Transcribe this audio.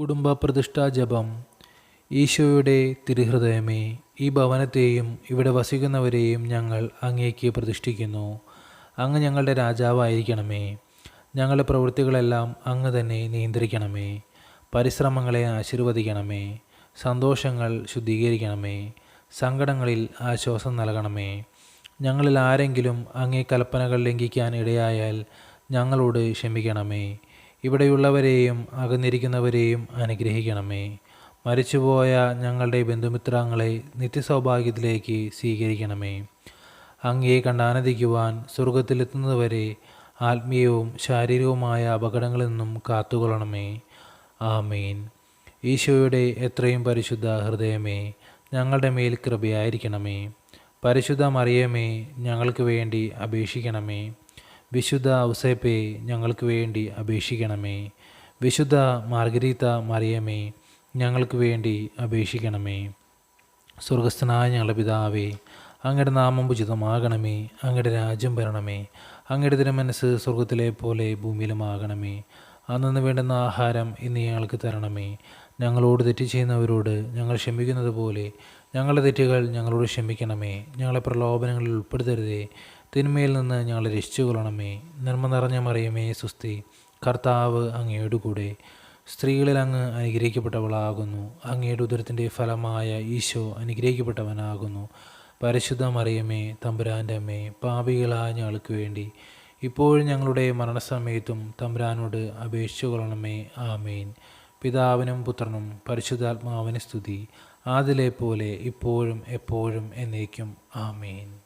കുടുംബ പ്രതിഷ്ഠാ ജപം. ഈശോയുടെ തിരുഹൃദയമേ ഈ ഭവനത്തെയും ഇവിടെ വസിക്കുന്നവരെയും ഞങ്ങൾ അങ്ങേക്ക് പ്രതിഷ്ഠിക്കുന്നു. അങ്ങ് ഞങ്ങളുടെ രാജാവായിരിക്കണമേ. ഞങ്ങളുടെ പ്രവൃത്തികളെല്ലാം അങ്ങ് തന്നെ നിയന്ത്രിക്കണമേ. പരിശ്രമങ്ങളെ ആശീർവദിക്കണമേ. സന്തോഷങ്ങൾ ശുദ്ധീകരിക്കണമേ. സങ്കടങ്ങളിൽ ആശ്വാസം നൽകണമേ. ഞങ്ങളിൽ ആരെങ്കിലും അങ്ങേ കൽപ്പനകൾ ലംഘിക്കാൻ ഇടയായാൽ ഞങ്ങളോട് ക്ഷമിക്കണമേ. ഇവിടെയുള്ളവരെയും അകന്നിരിക്കുന്നവരെയും അനുഗ്രഹിക്കണമേ. മരിച്ചുപോയ ഞങ്ങളുടെ ബന്ധുമിത്രങ്ങളെ നിത്യസൗഭാഗ്യത്തിലേക്ക് സ്വീകരിക്കണമേ. അങ്ങയെ കണ്ടാനന്ദിക്കുവാൻ സ്വർഗത്തിലെത്തുന്നതുവരെ ആത്മീയവും ശാരീരികവുമായ അപകടങ്ങളിൽ നിന്നും കാത്തുകൊള്ളണമേ. ആമീൻ. ഈശോയുടെ എത്രയും പരിശുദ്ധ ഹൃദയമേ ഞങ്ങളുടെ മേൽ കൃപയായിരിക്കണമേ. പരിശുദ്ധ മറിയമേ ഞങ്ങൾക്ക് വേണ്ടി അപേക്ഷിക്കണമേ. വിശുദ്ധ ഔസേപ്പെ ഞങ്ങൾക്ക് വേണ്ടി അപേക്ഷിക്കണമേ. വിശുദ്ധ മാർഗരീത മറിയമേ ഞങ്ങൾക്ക് വേണ്ടി അപേക്ഷിക്കണമേ. സ്വർഗസ്ഥനായ ഞങ്ങളുടെ പിതാവേ അങ്ങയുടെ നാമം ഉചിതമാകണമേ. അങ്ങയുടെ രാജ്യം വരണമേ. അങ്ങയുടെ തിരുമനസ് സ്വർഗത്തിലെ പോലെ ഭൂമിയിലുമാകണമേ. അന്നു വേണ്ടുന്ന ആഹാരം ഇന്ന് ഞങ്ങൾക്ക് തരണമേ. ഞങ്ങളോട് തെറ്റ് ചെയ്യുന്നവരോട് ഞങ്ങൾ ക്ഷമിക്കുന്നത് പോലെ ഞങ്ങളുടെ തെറ്റുകൾ ഞങ്ങളോട് ക്ഷമിക്കണമേ. ഞങ്ങളെ പ്രലോഭനങ്ങളിൽ ഉൾപ്പെടുത്തരുതേ. തിന്മയിൽ നിന്ന് ഞങ്ങളെ രക്ഷിച്ചുകൊള്ളണമേ നന്മ നിറഞ്ഞ മറിയമേ സുസ്തി. കർത്താവ് അങ്ങയുടെ കൂടെ സ്ത്രീകളിൽ അങ്ങ് അനുഗ്രഹിക്കപ്പെട്ടവളാകുന്നു. അങ്ങയുടെ ഉദരത്തിന്റെ ഫലമായ ഈശോ അനുഗ്രഹിക്കപ്പെട്ടവനാകുന്നു. പരിശുദ്ധ മറിയമേ തമ്പുരാന്റെ അമ്മേ പാപികളായ ഞങ്ങൾക്ക് വേണ്ടി ഇപ്പോഴും ഞങ്ങളുടെ മരണസമയത്തും തമ്പുരാനോട് അപേക്ഷിച്ചു കൊള്ളണമേ. ആമേൻ. പിതാവിനും പുത്രനും പരിശുദ്ധാത്മാവിന് സ്തുതി. ആദിലെ പോലെ ഇപ്പോഴും എപ്പോഴും എന്നേക്കും. ആമേൻ.